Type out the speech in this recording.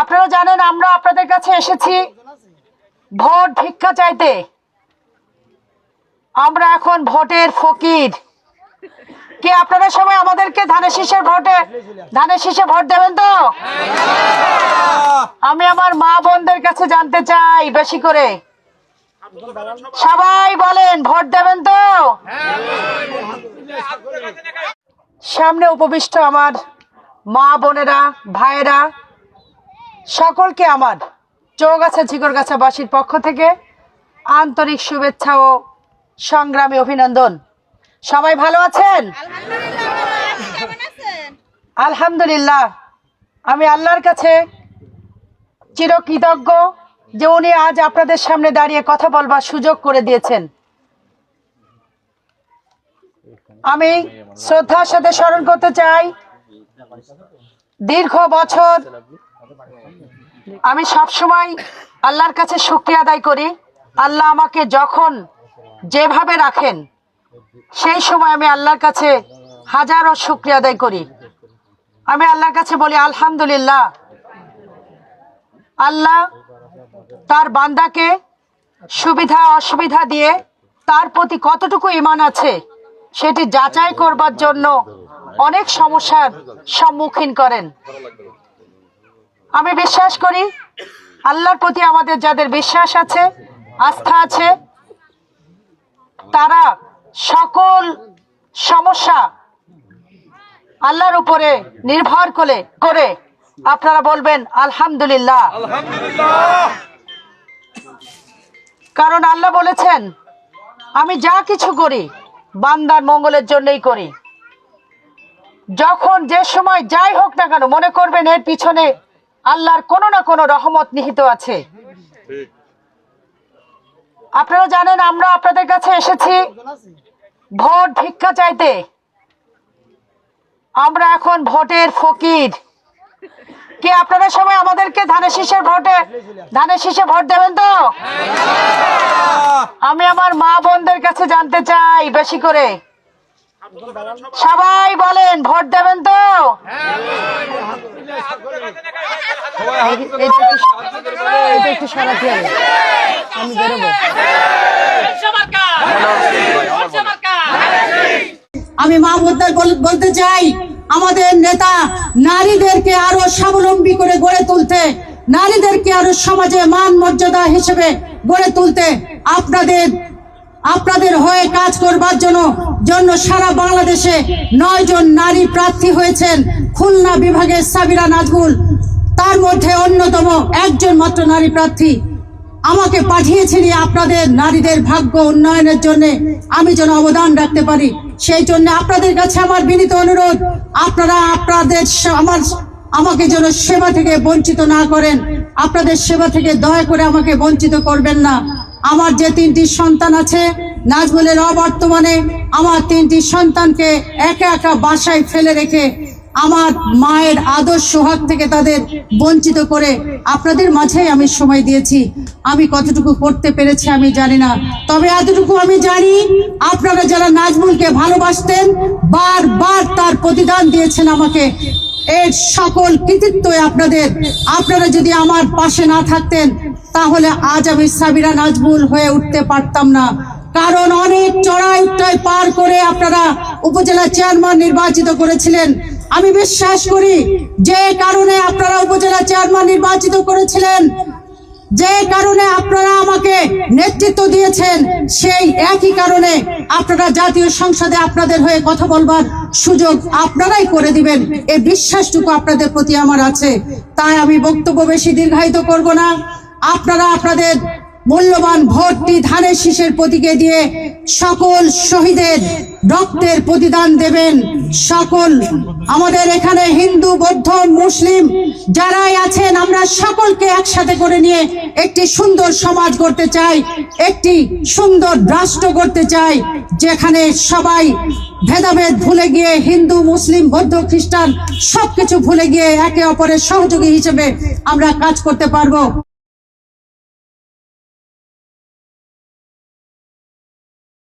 আপনারা জানেন, আমরা আপনাদের কাছে এসেছি ভোট ভিক্ষা চাইতে। আমরা এখন ভোটের ফকির। কি আপনারা সবাই আমাদেরকে ধানের শীষের ভোটে, ধানের শীষে ভোট দেবেন তো? আমি আমার মা বোনদের কাছে জানতে চাই, বেশি করে। সবাই বলেন, ভোট দেবেন তো? সামনে উপবিষ্ট আমার মা বোনেরা, ভাইয়েরা সকলকে আমার চৌগাছা ঝিকরগাছাবাসীর পক্ষ থেকে আন্তরিক শুভেচ্ছা ও সংগ্রামী অভিনন্দন। সবাই ভালো আছেন? আলহামদুলিল্লাহ। আমি আল্লাহর কাছে চিরকৃতজ্ঞ যে উনি আজ আপনাদের সামনে দাঁড়িয়ে কথা বলবার সুযোগ করে দিয়েছেন। আমি শ্রদ্ধার সাথে স্মরণ করতে চাই, দীর্ঘ বছর আমি সব সময় আল্লাহর কাছে শুক্রিয়া আদায় করি। আল্লাহ আমাকে যখন যেভাবে রাখেন, সেই সময় আমি আল্লাহর কাছে হাজারো শুক্রিয়া আদায় করি। আমি আল্লাহর কাছে বলি, আলহামদুলিল্লাহ, আল্লাহ তার বান্দাকে সুবিধা, অসুবিধা দিয়ে তার প্রতি কতটুকু ইমান আছে, সেটি যাচাই করবার জন্য অনেক সমস্যার সম্মুখীন করেন। আমি বিশ্বাস করি আল্লাহর প্রতি আমাদের যাদের বিশ্বাস আছে আস্থা আছে তারা সকল সমস্যা আল্লাহর উপরে নির্ভর করে করে। আপনারা বলবেন আলহামদুলিল্লাহ। কারণ আল্লাহ বলেছেন আমি যা কিছু করি বান্দার মঙ্গলের জন্যই করি। যখন যে সময় যাই হোক না কেন মনে করবেন এর পিছনে আল্লাহর কোনো না কোনো রহমত নিহিত আছে। আপনারা জানেন, আমরা আপনাদের কাছে এসেছি ভোট ভিক্ষা চাইতে। আমরা এখন ভোটের ফকির। কি আপনারা সবাই আমাদেরকে ধানের শীষের ভোটে, ধানের শীষে ভোট দেবেন তো? আমি আমার মা বোনদের কাছে জানতে চাই বেশি করে। সবাই বলেন, ভোট দেবেন তো এই- আমি বেরোবো। মাহমুদার বলতে চাই, আমাদের নেতা নারীদেরকে আরও স্বাবলম্বী করে গড়ে তুলতে, নারীদেরকে আরও সমাজে মান মর্যাদা হিসেবে গড়ে তুলতে আপনাদের আপনাদের হয়ে কাজ করবার জন্য জন্য সারা বাংলাদেশে নয় জন নারী প্রার্থী হয়েছেন খুলনা বিভাগের সাবিরা নাজমুল। তার মধ্যে অন্যতম একজন মাত্র নারী প্রার্থী। আমাকে পাঠিয়েছেন আপনাদের নারীদের ভাগ্য উন্নয়নের জন্য। আমি যেন অবদান রাখতে পারি, সেই জন্য আপনাদের কাছে আমার বিনীত অনুরোধ, আপনারা আপনাদের আমার, আমাকে যেন সেবা থেকে বঞ্চিত না করেন। আপনাদের সেবা থেকে দয়া করে আমাকে বঞ্চিত করবেন না। আমার যে তিনটি সন্তান আছে, নাজমুলের অবর্তমানে, আমার তিনটি সন্তানকে একা একা বাসায় ফেলে রেখে আমার মায়ের আদর্শ সোহাগ থেকে তাদের বঞ্চিত করে আপনাদের মাঝেই আমি সময় দিয়েছি। আমি কতটুকু করতে পেরেছি আমি জানি না। তবে এতটুকু আমি জানি, আপনারা যারা নাজমুলকে ভালোবাসতেন, বারবার তার প্রতিদান দিয়েছেন আমাকে। এর সকল কৃতিত্ব আপনাদের। আপনারা যদি আমার পাশে না থাকতেন, তাহলে আজ আমি সাবিরা নাজমুল হয়ে উঠতে পারতাম না। কারণ অনেক চড়াই পার করে আপনারা উপজেলা চেয়ারম্যান নির্বাচিত করেছিলেন। আমি বিশ্বাস করি যে কারণে আপনারা উপজেলা চেয়ারম্যান নির্বাচিত করেছিলেন। যে কারণে আপনারা আমাকে নেতৃত্ব দিয়েছেন, সেই একই কারণে আপনারা জাতীয় সংসদে আপনাদের হয়ে কথা বলবার সুযোগ আপনারাই করে দিবেন। এই বিশ্বাসটুকু আপনাদের প্রতি আমার আছে। তাই আমি বক্তব্য বেশি দীর্ঘায়িত করব না। আপনারা আপনাদের মূল্যবান ভোটটি ধানের শীষের প্রতীকে দিয়ে সকল শহীদের রক্তের প্রতিদান দেবেন সকল আমাদের এখানে হিন্দু, বৌদ্ধ, মুসলিম যারাই আছেন, আমরা সকলকে একসাথে করে নিয়ে একটি সুন্দর সমাজ করতে চাই, একটি সুন্দর রাষ্ট্র করতে চাই, যেখানে সবাই ভেদাভেদ ভুলে গিয়ে হিন্দু, মুসলিম, বৌদ্ধ, খ্রিস্টান সবকিছু ভুলে গিয়ে একে অপরের সহযোগী হিসেবে আমরা কাজ করতে পারব।